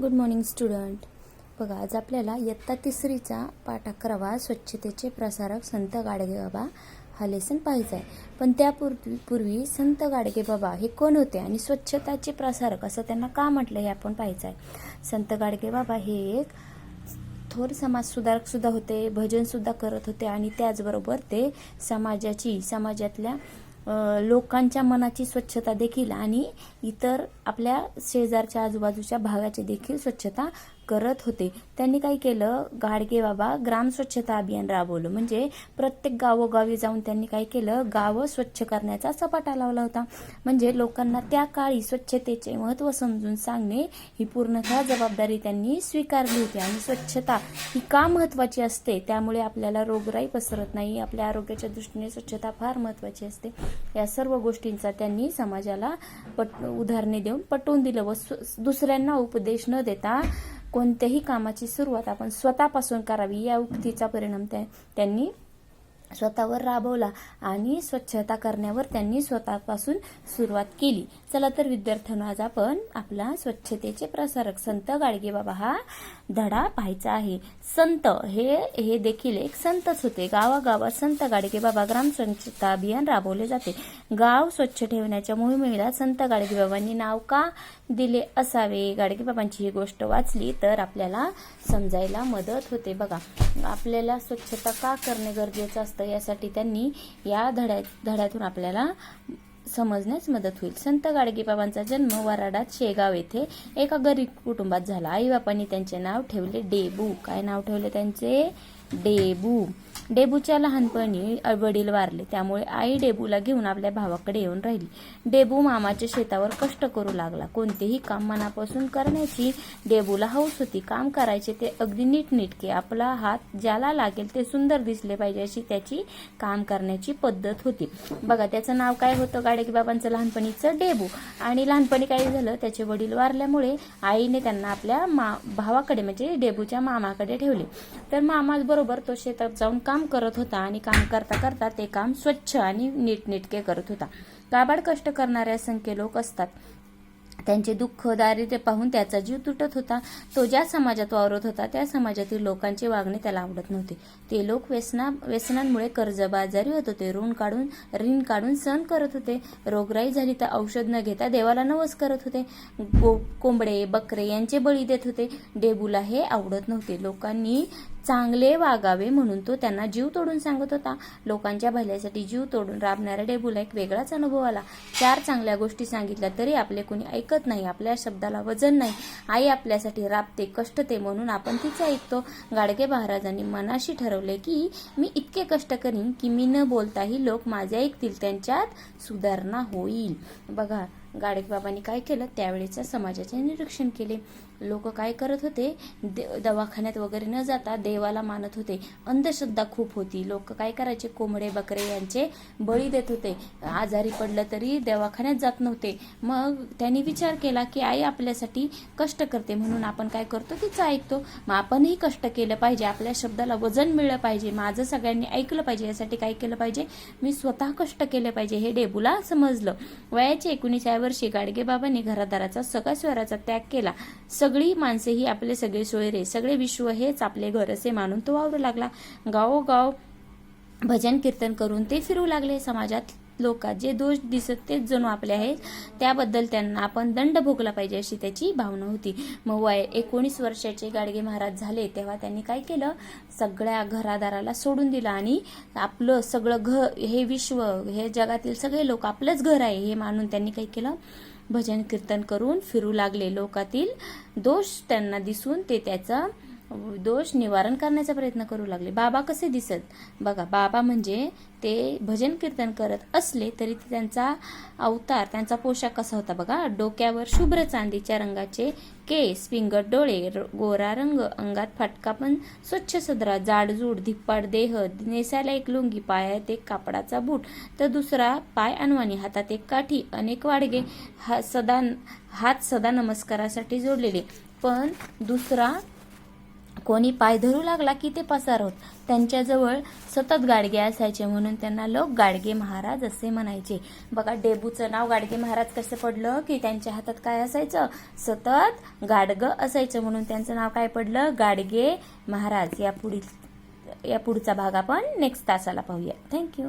Good morning student बघा आज आपल्याला इयत्ता तिसरीचा पाठ अकरावा स्वच्छतेचे प्रसारक संत गाडगे बाबा हा लेसन पाहायचा आहे. पण त्यापूर्वी पूर्वी संत गाडगे बाबा हे कोण होते आणि स्वच्छताचे प्रसारक असं त्यांना का म्हटलं हे आपण पाहायचं आहे. संत गाडगे बाबा हे एक थोर समाजसुधारक सुद्धा होते भजनसुद्धा करत होते आणि त्याचबरोबर ते समाजाची समाजातल्या लोकांच्या मनाची स्वच्छता देखील आणि इतर आपल्या शेजारच्या आजूबाजूच्या भागाची देखील स्वच्छता करत होते. त्यांनी काय केलं? गाडगे बाबा ग्राम स्वच्छता अभियान राबवलं. म्हणजे प्रत्येक गावोगावी जाऊन त्यांनी काय केलं? गावं स्वच्छ करण्याचा सपाटा लावला होता. म्हणजे लोकांना त्या काळी स्वच्छतेचे महत्त्व समजून सांगणे ही पूर्णतः जबाबदारी त्यांनी स्वीकारली होती. आणि स्वच्छता ही का महत्त्वाची असते? त्यामुळे आपल्याला रोगराई पसरत नाही. आपल्या आरोग्याच्या दृष्टीने स्वच्छता फार महत्त्वाची असते. या सर्व गोष्टींचा त्यांनी समाजाला पट उदाहरणे देऊन पटवून दिलं व दुसऱ्यांना उपदेश न देता कोणत्याही कामाची सुरुवात आपण स्वतःपासून करावी या उक्तीचा परिणाम त्या- त्यांनी स्वतःवर राबवला आणि स्वच्छता करण्यावर त्यांनी स्वतःपासून सुरुवात केली. चला तर विद्यार्थ्यांना आज आपण आपला स्वच्छतेचे प्रसारक संत गाडगेबाबा हा धडा पाहायचा आहे. संत हे हे देखील एक संतच होते. गावागावात संत गाडगेबाबा ग्राम स्वच्छता अभियान राबवले जाते. गाव स्वच्छ ठेवण्याच्या मोहिमेला संत गाडगेबाबांनी नाव का दिले असावे? गाडगेबाबांची ही गोष्ट वाचली तर आपल्याला समजायला मदत होते. बघा आपल्याला स्वच्छता का करणे गरजेचं असतं? यासाठी त्यांनी या धड्या धड्यातून आपल्याला समजण्यास मदत होईल. संत गाडगेबाबांचा जन्म वराडात शेगाव येथे एका गरीब कुटुंबात झाला. आईबापांनी त्यांचे नाव ठेवले डेबू. काय नाव ठेवले त्यांचे? डेबू. डेबूच्या लहानपणी वडील वारले त्यामुळे आई डेबूला घेऊन आपल्या भावाकडे येऊन राहिली. डेबू मामाच्या शेतावर कष्ट करू लागला. कोणतेही काम मनापासून करण्याची डेबूला हौस होती. काम करायचे ते अगदी नीटनीटके. आपला हात ज्याला लागेल ते सुंदर दिसले पाहिजे अशी त्याची काम करण्याची पद्धत होती. बघा त्याचं नाव काय होतं? गाडगे बाबांचं लहानपणीचं डेबू. आणि लहानपणी काय झालं? त्याचे वडील वारल्यामुळे आईने त्यांना आपल्या मा भावाकडे म्हणजे डेबूच्या मामाकडे ठेवले. तर मामा बरोबर तो शेतात जाऊन काम करत होता आणि काम करता करता ते काम स्वच्छ आणि नीटनेटके करत होता. काबाड कष्ट करणारे असंख्य लोक असतात. त्यांचे दुःख दारिद्र्य पाहून त्याचा जीव तुटत होता. तो ज्या समाजात वावरत होता त्या समाजातील लोकांचे वागणे त्याला आवडत नव्हते. ते लोक व्यसना व्यसनांमुळे कर्जबाजारी होत होते. ऋण काढून ऋण काढून सण करत होते. रोगराई झाली तर औषध न घेता देवाला नवस करत होते. गो कोंबडे बकरे यांचे बळी देत होते. डेबूला हे आवडत नव्हते. लोकांनी चांगले वागावे म्हणून तो त्यांना जीव तोडून सांगत होता. लोकांच्या भल्यासाठी जीव तोडून राबणाऱ्या डेबूला एक वेगळाच अनुभव आला. चार चांगल्या गोष्टी सांगितल्या तरी आपले कोणी ऐकत नाही आपल्या शब्दाला वजन नाही. आई आपल्यासाठी राबते कष्टते म्हणून आपण तिचे ऐकतो. गाडगे महाराजांनी मनाशी ठरवले की मी इतके कष्ट करीन की मी न बोलताही लोक माझे ऐकतील त्यांच्यात सुधारणा होईल. बघा गाडगे बाबांनी काय केलं? त्यावेळेच्या समाजाचे निरीक्षण केले. लोक काय करत होते? दे दवाखान्यात वगैरे न जाता देवाला मानत होते. अंधश्रद्धा खूप होती. लोक काय करायचे? कोंबडे बकरे यांचे बळी देत होते. आजारी पडलं तरी दवाखान्यात जात नव्हते. मग त्यांनी विचार केला की आई आपल्यासाठी कष्ट करते. म्हणून आपण काय करतो? तिचं ऐकतो. मग आपणही कष्ट केलं पाहिजे. आपल्या शब्दाला वजन मिळलं पाहिजे. माझं सगळ्यांनी ऐकलं पाहिजे. यासाठी काय केलं पाहिजे? मी स्वतः कष्ट केले पाहिजे. हे डेबूला समजलं. वयाचे एकोणीसाव्या वर्षी गाडगे बाबांनी घरादाराचा सगळ्या स्वराचा त्याग केला. सगळी माणसे ही आपले सगळे सोयरे सगळे विश्व हेच आपले घर असे मानून तो वावरू लागला. गावोगाव भजन कीर्तन करून ते फिरू लागले. समाजात लोकात जे दोष दिसत तेच जणू आपले आहेत. त्याबद्दल त्यांना आपण दंड भोगला पाहिजे अशी त्याची भावना होती. मग वय एकोणीस वर्षाचे गाडगे महाराज झाले तेव्हा त्यांनी काय केलं? सगळ्या घरादाराला सोडून दिलं आणि आपलं सगळं घर हे विश्व हे जगातील सगळे लोक आपलंच घर आहे हे मानून त्यांनी काय केलं? भजन कीर्तन करून फिरू लागले. लोकातील दोष त्यांना दिसून ते त्याचा दोष निवारण करण्याचा प्रयत्न करू लागले. बाबा कसे दिसत? बघा बाबा म्हणजे ते भजन कीर्तन करत असले तरी ते त्यांचा अवतार त्यांचा पोशाख कसा होता बघा. डोक्यावर शुभ्र चांदीच्या रंगाचे केस पिंगट डोळे र- गोरा रंग अंगात फाटका पण स्वच्छ सदरा जाडजूड धिप्पाड देह नेसायला एक लुंगी पायात एक कापडाचा बूट तर दुसरा पाय अनवाणी हातात एक काठी अनेक वाडगे हा सदा हात सदा नमस्कारासाठी जोडलेले. पण दुसरा कोणी पाय धरू लागला की ते पसार होत. त्यांच्याजवळ सतत गाडगे असायचे म्हणून त्यांना लोक गाडगे महाराज असे म्हणायचे. बघा डेबूचं नाव गाडगे महाराज कसं पडलं? की त्यांच्या हातात काय असायचं? सतत गाडगं असायचं म्हणून त्यांचं नाव काय पडलं? गाडगे महाराज. या पुढील या पुढचा भाग आपण नेक्स्ट तासाला पाहूया. थँक्यू